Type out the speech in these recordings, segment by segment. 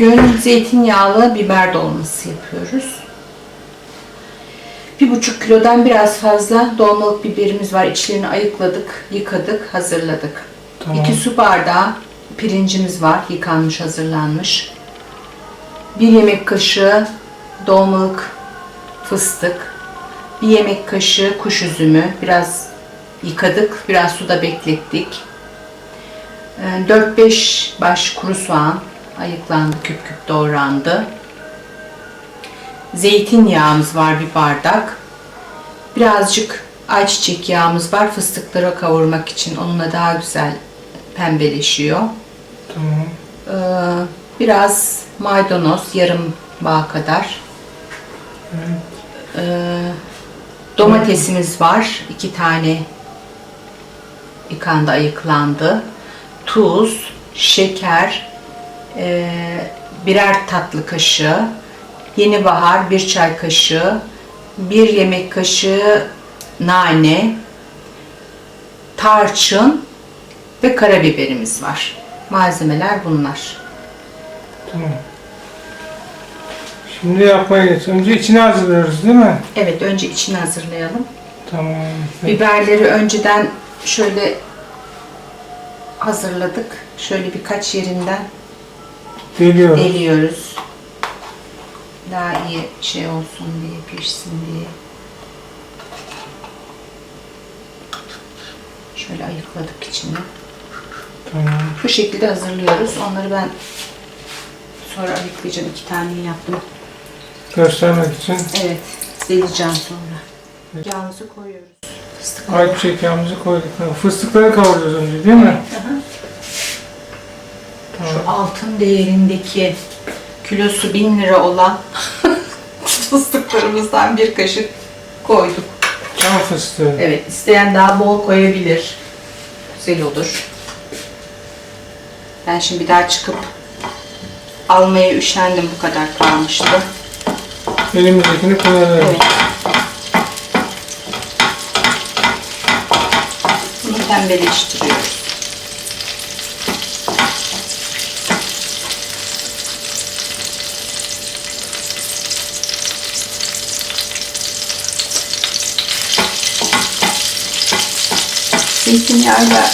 Bugün zeytinyağlı biber dolması yapıyoruz. Bir buçuk kilodan biraz fazla dolmalık biberimiz var. İçlerini ayıkladık, yıkadık, hazırladık. Tamam. İki su bardağı pirincimiz var. Yıkanmış, hazırlanmış. Bir yemek kaşığı dolmalık fıstık. Bir yemek kaşığı kuş üzümü. Biraz yıkadık, biraz suda beklettik. Ee, 4-5 baş kuru soğan ayıklandı, küp küp doğrandı. Zeytinyağımız var bir bardak. Birazcık ayçiçek yağımız var fıstıkları kavurmak için. Onunla daha güzel pembeleşiyor. Tamam. Ee, biraz maydanoz yarım bağ kadar. Ee, domatesimiz var. iki tane yıkandı, ayıklandı. Tuz, şeker, birer tatlı kaşığı, yeni bahar bir çay kaşığı, bir yemek kaşığı nane, tarçın ve karabiberimiz var. Malzemeler bunlar. Tamam. Şimdi yapmaya geç. Önce içini hazırlıyoruz değil mi? Evet, önce içini hazırlayalım. Tamam. Biberleri önceden şöyle hazırladık. Şöyle birkaç yerinden Deliyoruz. deliyoruz. Daha iyi şey olsun diye, pişsin diye. Şöyle ayıkladık içini. Tamam. Bu şekilde hazırlıyoruz. Onları ben sonra ayıklayacağım. İki tane yaptım. Göstermek için Evet, deleceğim sonra. Yağımızı koyuyoruz. Fıstık ayçiçek yağımızı koyduk. Fıstıkları kavuruyoruz önce değil mi? Aha. Altın değerindeki kilosu 1000 lira olan fıstıklarımızdan bir kaşık koyduk. Çam fıstığı. Evet, isteyen daha bol koyabilir. Güzel olur. Ben şimdi bir daha çıkıp almaya üşendim bu kadar kalmıştı. Elimizdekini kullanıyoruz. Evet. Bunu pembeleştiriyoruz. Zeytinyağıyla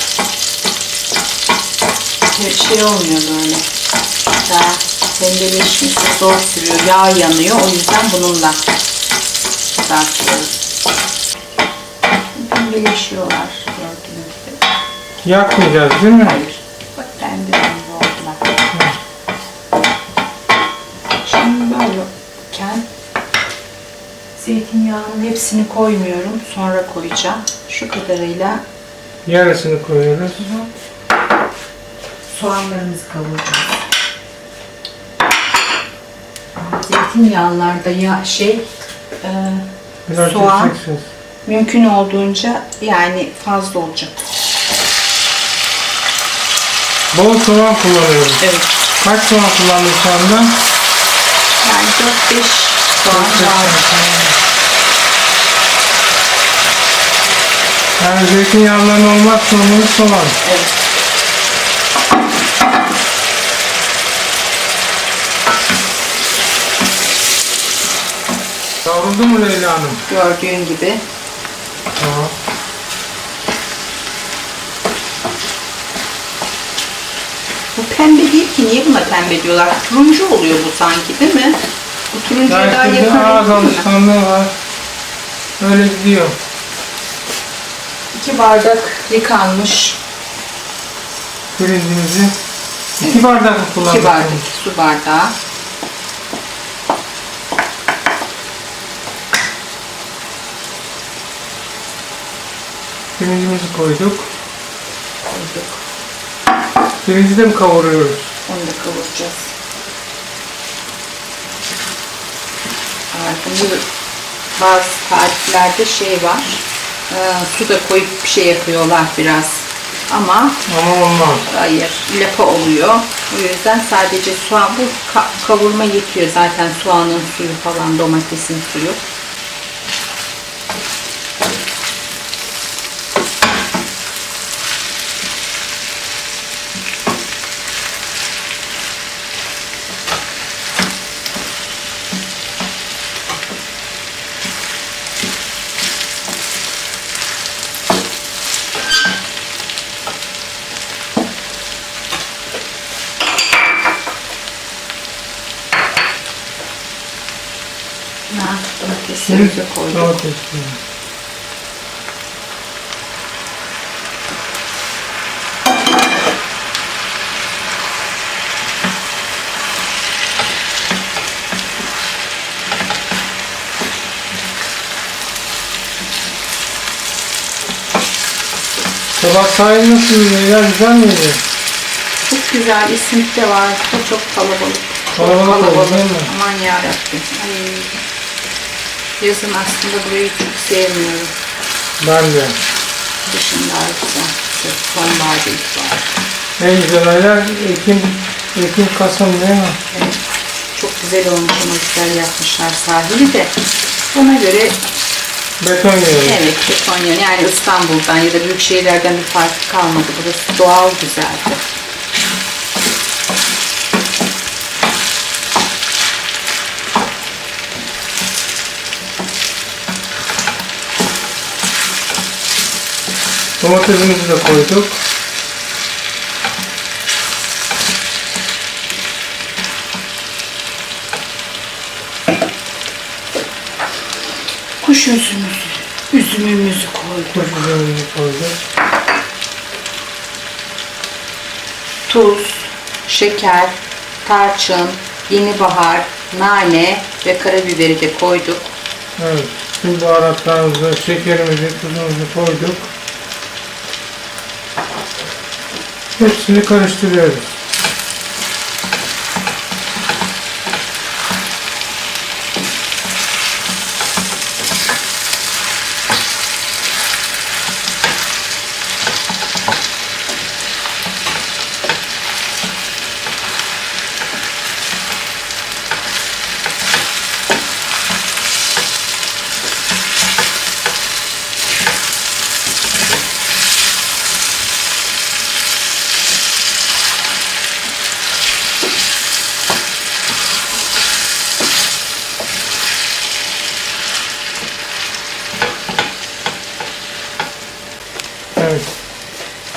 bir şey olmuyor böyle. Daha pembeleşmesi zor sürüyor. Yağ yanıyor. O yüzden bununla kızartıyoruz. Pembeleşiyorlar gördüğünüz gibi. Yakmayacağız değil mi? Hayır. Bak pembe rengi oldular. Şimdi böyleyken zeytinyağının hepsini koymuyorum. Sonra koyacağım. Şu kadarıyla Yarısını koyuyoruz. soğanlarımızı kavuracağız. Zeytinyağlarda ya şey e, Biraz Soğan. yükseksiniz. mümkün olduğunca yani fazla olacak. Bol soğan kullanıyoruz. Evet. Kaç soğan kullandık şu anda? Yani 4-5 soğan var. Yani zeytinyağların olmazsa olmazı soğan. Evet. Kavruldu mu Leyla Hanım? Gördüğün gibi. Tamam. Bu pembe değil ki. Niye buna pembe diyorlar? Turuncu oluyor bu sanki değil mi? Bu turuncuya daha Belki de yakın ağız alışkanlığı var. Öyle gidiyor. İki bardak yıkanmış. Pirincimizi iki bardak mı kullandık? iki bardak su bardağı. Pirincimizi koyduk. Koyduk. Pirinci de mi kavuruyoruz? Onu da kavuracağız. Şimdi bazı tariflerde şey var. E, su da koyup bir şey yapıyorlar biraz. Ama Ama olmaz. hayır lapa oluyor. O yüzden sadece soğan bu ka- kavurma yetiyor zaten soğanın suyu falan domatesin suyu. Domateslerimizi koyduk. Sabah sahil nasıl ya güzel miydi? Çok güzel isim de var. Çok çok kalabalık. Çok Kalabalık oldu, değil mi? Aman yarabbim. Ay. Yazın aslında burayı çok sevmiyorum. Ben de. Kışın daha güzel. Sonbaharda ilkbahar. En güzel aylar Ekim, Ekim, Kasım değil mi? Evet. Çok güzel olmuş ama güzel yapmışlar sahili de. Bana göre Beton yiyoruz. evet beton yönü. Yani İstanbul'dan ya da büyük şehirlerden bir farkı kalmadı. Burası doğal güzeldi. Domatesimizi de koyduk. Kuş üzümümüzü, üzümümüzü koyduk. Kuş üzümümüzü koyduk. Tuz, şeker, tarçın, yeni bahar, nane ve karabiberi de koyduk. Evet. Tüm baharatlarımızı, şekerimizi, tuzumuzu koyduk. Hepsini karıştırıyoruz.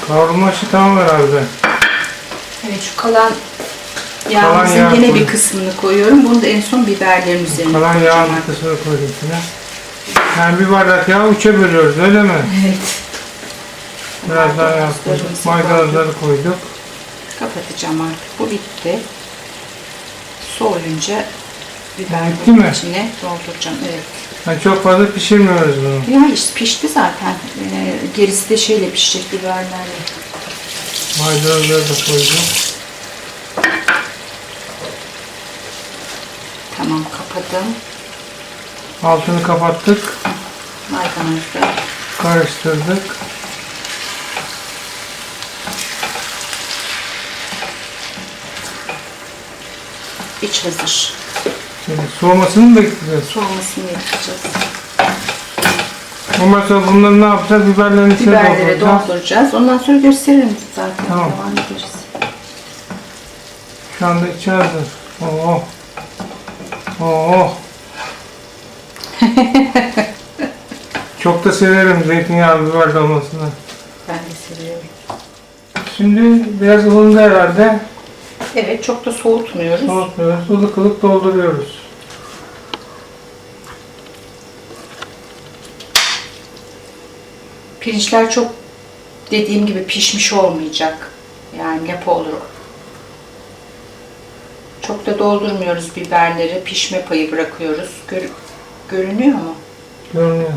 Kavrulma işi tamam herhalde. Evet şu kalan yağımızın yağ yine bir koyduk. kısmını koyuyorum. Bunu da en son biberlerin üzerine Kalan koyacağım yağın artık. kısmını yine. Yani bir bardak yağ üçe bölüyoruz öyle mi? Evet. Biraz daha yağ koyduk. Maydanozları koyduk. Kapatacağım artık. Bu bitti. Soğuyunca biber Bitti mi? içine dolduracağım. Evet. Yani çok fazla pişirmiyoruz bunu. Ya işte pişti zaten. Ee, gerisi de şeyle pişecek biberlerle. Maydanozları da koyduk. Tamam kapadım. Altını kapattık. Maydanozu da Karıştırdık. iç hazır. Şimdi soğumasını mı bekleyeceğiz? Soğumasını yapacağız. Ondan sonra bunları ne yapacağız? Biberlerin içine Biberleri dolduracağız. dolduracağız. Ondan sonra gösteririm zaten. Tamam. Devam ederiz. Şu anda içi hazır. Oo. Oo. Çok da severim zeytinyağı biber dolmasını. Ben de seviyorum. Şimdi biraz ılındı herhalde. Evet çok da soğutmuyoruz. Soğutmuyoruz. Ilık ılık dolduruyoruz. Pirinçler çok dediğim gibi pişmiş olmayacak. Yani lapa olur. Çok da doldurmuyoruz biberleri. Pişme payı bırakıyoruz. Gör- görünüyor mu? Görünüyor.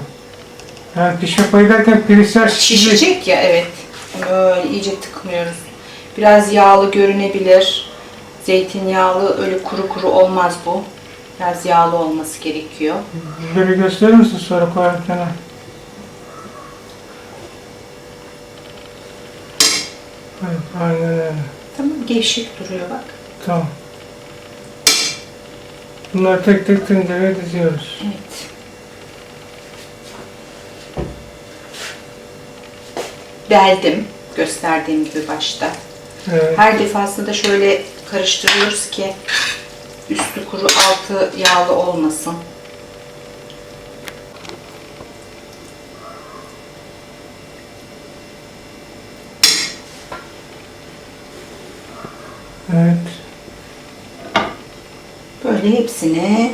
Yani pişme payı derken pirinçler şişecek. Şişecek ya evet. Böyle iyice tıkmıyoruz. Biraz yağlı görünebilir. Zeytinyağlı öyle kuru kuru olmaz bu. Biraz yağlı olması gerekiyor. Biberi gösterir misin sonra koyarken? Evet, aynen öyle. Tamam gevşek duruyor bak. Tamam. Bunları tek tek tencereye diziyoruz. Evet. Deldim. Gösterdiğim gibi başta. Evet. Her defasında da şöyle karıştırıyoruz ki üstü kuru altı yağlı olmasın. Evet. Böyle hepsini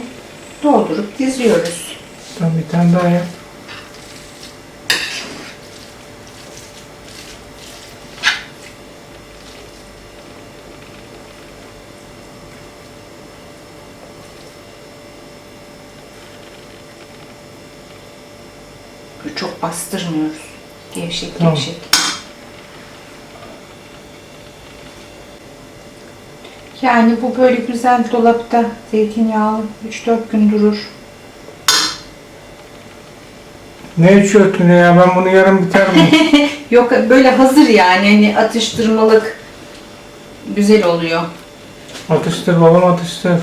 doldurup diziyoruz. Tamam bir tane daha yap. Çok bastırmıyoruz. Gevşek Tamam. gevşek. Yani bu böyle güzel dolapta zeytinyağlı 3-4 gün durur. Ne içiyorsun ya? Ben bunu yarın biter mi? Yok böyle hazır yani hani atıştırmalık güzel oluyor. atıştır babam atıştır.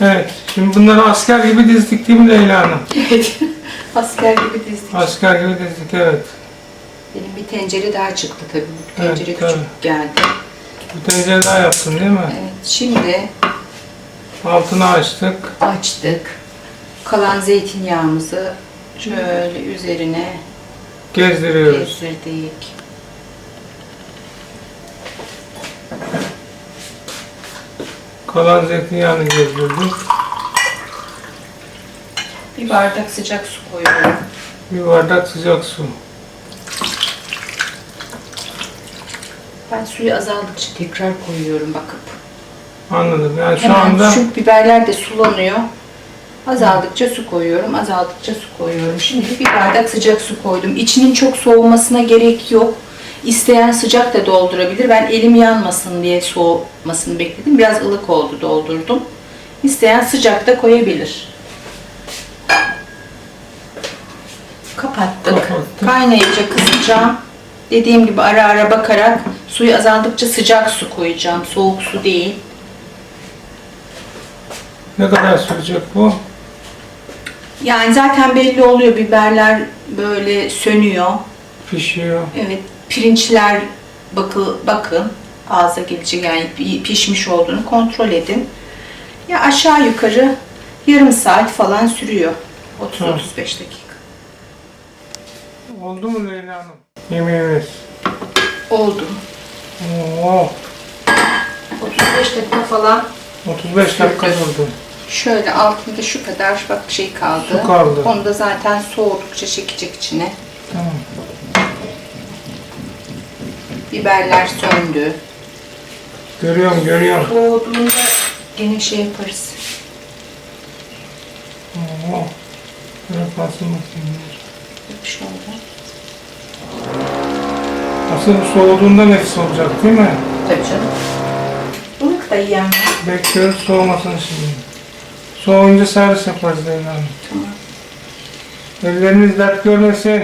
Evet. Şimdi bunları asker gibi dizdik değil mi Leyla Hanım? Evet. Asker gibi dizdik. Asker gibi dizdik evet. Benim bir tencere daha çıktı tabii. Bu Evet, tencere tabii. küçük geldi. Bir tencere daha yaptın değil mi? Evet. Şimdi Altını açtık. açtık. Kalan zeytinyağımızı şöyle üzerine Gezdiriyoruz. gezdirdik. Kalan zeytinyağını gezdirdik. Bir bardak sıcak su koyuyorum. Bir bardak sıcak su. Ben suyu azaldıkça tekrar koyuyorum bakıp. Anladım. Yani şu Hemen anda çünkü biberler de sulanıyor. Azaldıkça su koyuyorum, azaldıkça su koyuyorum. Şimdi bir bardak sıcak su koydum. İçinin çok soğumasına gerek yok. İsteyen sıcak da doldurabilir. Ben elim yanmasın diye soğumasını bekledim. Biraz ılık oldu, doldurdum. İsteyen sıcak da koyabilir. Kapattık. Kapattık. Kaynayınca kısacağım. Dediğim gibi ara ara bakarak suyu azaldıkça sıcak su koyacağım. Soğuk su değil. ne kadar sürecek bu? Yani zaten belli oluyor biberler böyle sönüyor. Pişiyor. Evet pirinçler bakı, bakın ağza gelecek yani pi- pişmiş olduğunu kontrol edin. Ya aşağı yukarı yarım saat falan sürüyor. 30-35 dakika. Oldu mu Leyla Hanım? Yemeğimiz. Oldu. Oo, 35 dakika falan 35 dakika durdu. şöyle altında şu kadar bak şey kaldı. Su kaldı. Onu da zaten soğudukça çekecek içine. Tamam. Biberler söndü. Görüyorum, görüyorum. Soğuduğunda gene şey yaparız. Oo. Kalsın bakayım. Şöyle. Asıl soğuduğunda nefis olacak değil mi? Tabii canım. Ilık da yiyen var. Bekliyoruz soğumasını şimdi. Soğuyunca servis yaparız Leyla Hanım. Tamam. Elleriniz dert görmesin.